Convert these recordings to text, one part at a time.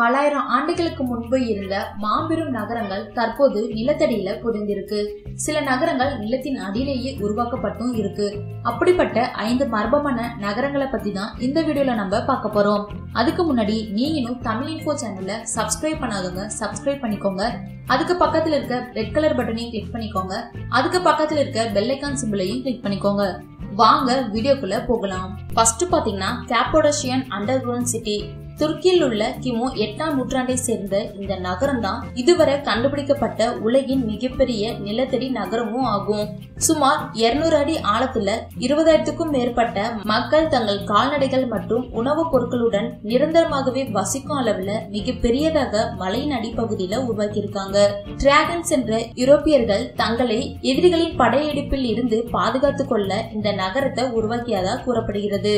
பலாயிரம் ஆண்டுகளுக்கு முன்பு இருந்த மாபெரும் நகரங்கள் தற்போது நிலத்தடியில புதைந்திருக்கு. சில நகரங்கள் நிலத்தின் அடியிலேயே உருவாக்கப்பட்டும் இருக்கு. அப்படிப்பட்ட ஐந்து மர்மமான நகரங்களை பத்தி தான் இந்த வீடியோல நம்ம பார்க்க போறோம். அதுக்கு முன்னாடி நீங்களும் தமிழ் இன்ஃபோ சேனல்ல சப்ஸ்கிரைப் பண்ணாதவங்க சப்ஸ்கிரைப் பண்ணிக்கோங்க. அதுக்கு பக்கத்துல இருக்க ரெட் கலர் பட்டனையும் கிளிக் பண்ணிக்கோங்க. அதுக்கு பக்கத்துல இருக்க பெல்லைக்கான் சிம்பிளையும் கிளிக் பண்ணிக்கோங்க. வாங்க வீடியோக்குள்ள போகலாம். ஃபர்ஸ்ட் பாத்தீங்கன்னா கேப்போடஷியன் அண்டர் கிரவுண்ட் சிட்டி துருக்கியில் உள்ள கிமு எட்டாம் நூற்றாண்டை சேர்ந்த இந்த நகரம்தான் இதுவரை கண்டுபிடிக்கப்பட்ட உலகின் மிகப்பெரிய நிலத்தடி நகரமும் ஆகும். சுமார் 200 அடி ஆழத்துல இருபதாயிரத்துக்கும் மேற்பட்ட மக்கள் தங்கள் கால்நடைகள் மற்றும் உணவுப் பொருட்களுடன் நிரந்தரமாகவே வசிக்கும் அளவுல மிக பெரியதாக மலையின் அடிப்பகுதியில உருவாக்கியிருக்காங்க. டிராகன்ஸ் என்ற யூரோப்பியர்கள் தங்களை எதிரிகளின் படையெடுப்பில் இருந்து பாதுகாத்துக் கொள்ள இந்த நகரத்தை உருவாக்கியதாக கூறப்படுகிறது.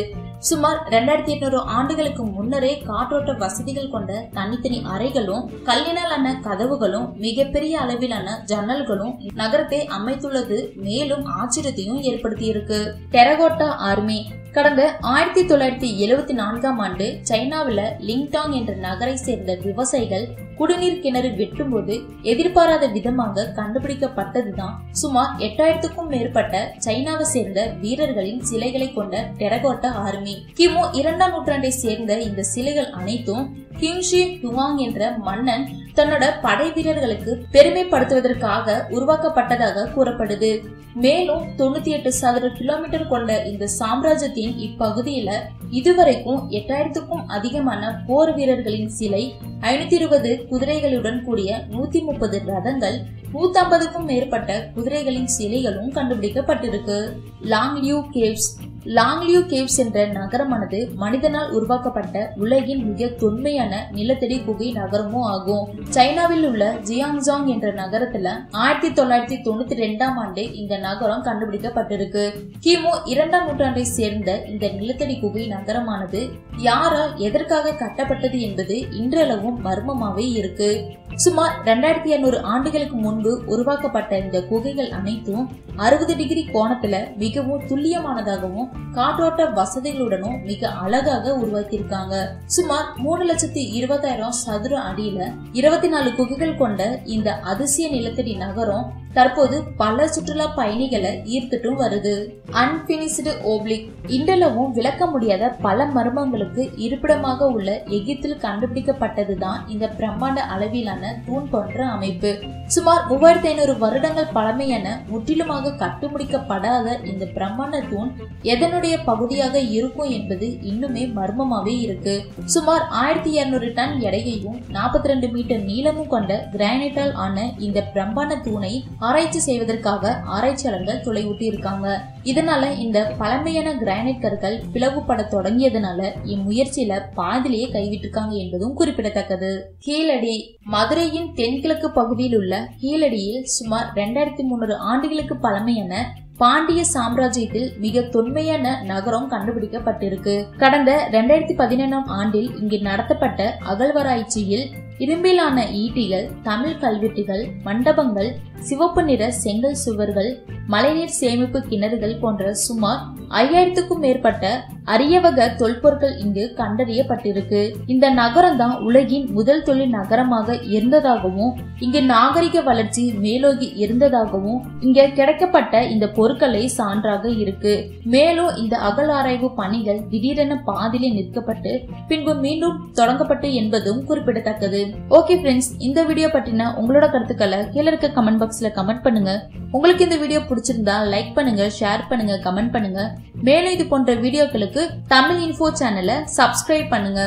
சுமார் ரெண்டாயிரத்தி எட்நூறு ஆண்டுகளுக்கு முன்னரே காற்றோட்ட வசதிகள் கொண்ட தனித்தனி அறைகளும் கல்லினாலான கதவுகளும் மிகப்பெரிய அளவிலான ஜன்னல்களும் நகரத்தை அமைத்துள்ளது. மேலும் ஆச்சரியத்தையும் ஏற்படுத்தியிருக்கு. டெரகோட்டா ஆர்மி கடந்த ஆயிரத்தி தொள்ளாயிரத்தி எழுவத்தி நான்காம் ஆண்டு சைனாவில் லிங்டாங் என்ற நகரை சேர்ந்த விவசாயிகள் குடிநீர் கிணறு வெட்டும்போது எதிர்பாராத விதமாக கண்டுபிடிக்கப்பட்டதுதான். சுமார் எட்டாயிரத்துக்கும் மேற்பட்ட சைனாவை சேர்ந்த வீரர்களின் சிலைகளை கொண்ட டெரகோட்டா ஆர்மி. கிமு இரண்டாம் நூற்றாண்டை சேர்ந்த இந்த சிலைகள் அனைத்தும் கிங்ஷி டுவாங் என்ற மன்னன் தன்னோட படை வீரர்களுக்கு பெருமைப்படுத்துவதற்காக உருவாக்கப்பட்டதாக கூறப்படுது. மேலும் தொண்ணூத்தி எட்டு சதுர கிலோமீட்டர் கொண்ட இந்த சாம்ராஜ்யத்தின் இப்பகுதியில இதுவரைக்கும் எட்டாயிரத்துக்கும் அதிகமான போர் வீரர்களின் சிலை ஐநூத்தி இருபது குதிரைகளுடன் கூடிய நூத்தி முப்பது ரதங்கள் நூத்தி மேற்பட்ட குதிரைகளின் சிலைகளும் கண்டுபிடிக்கப்பட்டிருக்கு. லாங்லியூ கேவ்ஸ் லாங்லியூ கேவ்ஸ் என்ற நகரமானது மனிதனால் உருவாக்கப்பட்ட உலகின் மிக தொன்மையான நிலத்தடி குகை நகரமும் ஆகும். சைனாவில் உள்ள ஜியாங்ஜாங் என்ற நகரத்துல ஆயிரத்தி தொள்ளாயிரத்தி தொண்ணூத்தி ரெண்டாம் ஆண்டு இந்த நகரம் கண்டுபிடிக்கப்பட்டிருக்கு. கிமு இரண்டாம் நூற்றாண்டை சேர்ந்த இந்த நிலத்தடி குகை நகரமானது யாரால் எதற்காக கட்டப்பட்டது என்பது இன்றளவும் மர்மமாவே இருக்கு. சுமார் ரெண்டாயிரத்தி இருநூறு ஆண்டுகளுக்கு முன்பு உருவாக்கப்பட்ட இந்த குகைகள் அனைத்தும் அறுபது டிகிரி கோணத்துல மிகவும் துல்லியமானதாகவும் காற்றோட்ட வசதிகளுடனும் மிக அழகாக உருவாக்கியிருக்காங்க. சுமார் மூணு லட்சத்தி இருபதாயிரம் சதுர அடியில இருபத்தி நாலு குகைகள் கொண்ட இந்த அதிசய நிலத்தடி நகரம் தற்போது பல சுற்றுலா பயணிகளை ஈர்த்துட்டும் வருது. அன்பினிஷ்டு ஓப்ளிக் இன்றளவும் விளக்க முடியாத பல மர்மங்களுக்கு இருப்பிடமாக உள்ள எகிப்தில் கண்டுபிடிக்கப்பட்டதுதான் இந்த பிரம்மாண்ட அளவிலான தூண் போன்ற அமைப்பு. சுமார் மூவாயிரத்தி ஐநூறு வருடங்கள் பழமையான முற்றிலுமாக கட்டுமுடிக்கப்படாத இந்த பிரம்மாண்ட தூண் எதனுடைய பகுதியாக இருக்கும் என்பது இன்னுமே மர்மமாவே இருக்கு. சுமார் ஆயிரத்தி இருநூறு டன் எடையையும் நாற்பத்தி ரெண்டு மீட்டர் நீளமும் கொண்ட கிரானைட்டால் ஆன இந்த பிரம்மாண்ட தூணை ஆராய்ச்சி செய்வதற்காக ஆராய்ச்சியாளர்கள் துளை இருக்காங்க. இதனால இந்த பழமையான கிரானைட் கற்கள் பிளவுபட தொடங்கியதுனால இம்முயற்சியில பாதிலேயே கைவிட்டிருக்காங்க என்பதும் குறிப்பிடத்தக்கது. கீழடி. மதுரையின் தென்கிழக்கு பகுதியில் உள்ள கீழடியில் சுமார் ரெண்டாயிரத்தி முன்னூறு ஆண்டுகளுக்கு பழமையான பாண்டிய சாம்ராஜ்யத்தில் மிக தொன்மையான நகரம் கண்டுபிடிக்கப்பட்டிருக்கு. கடந்த ரெண்டாயிரத்தி பதினேழாம் ஆண்டில் இங்கு நடத்தப்பட்ட அகழ்வாராய்ச்சியில் இரும்பிலான ஈட்டிகள் தமிழ் கல்வெட்டுகள் மண்டபங்கள் சிவப்பு நிற செங்கல் சுவர்கள் மழைநீர் சேமிப்பு கிணறுகள் போன்ற சுமார் ஐயாயிரத்துக்கும் மேற்பட்ட அரியவக தொல்பொருட்கள் இங்கு கண்டறியப்பட்டிருக்கு. இந்த நகரம் தான் உலகின் முதல் தொழில் நகரமாக இருந்ததாகவும் இங்கு நாகரிக வளர்ச்சி மேலோகி இருந்ததாகவும் இங்க கிடைக்கப்பட்ட இந்த பொருட்களை சான்றாக இருக்கு. மேலும் இந்த அகலாராய்வு பணிகள் திடீரென பாதிலே நிற்கப்பட்டு பின்பு மீண்டும் தொடங்கப்பட்டு என்பதும் குறிப்பிடத்தக்கது. ஓகே ஃப்ரெண்ட்ஸ் இந்த வீடியோ பற்றின உங்களோட கருத்துக்களை கீழே இருக்க கமெண்ட் பாக்ஸ்ல கமெண்ட் பண்ணுங்க. உங்களுக்கு இந்த வீடியோ பிடிச்சிருந்தா லைக் பண்ணுங்க ஷேர் பண்ணுங்க கமெண்ட் பண்ணுங்க. மேலும் இது போன்ற வீடியோக்களுக்கு தமிழ் இன்ஃபோ சேனலை சப்ஸ்கிரைப் பண்ணுங்க.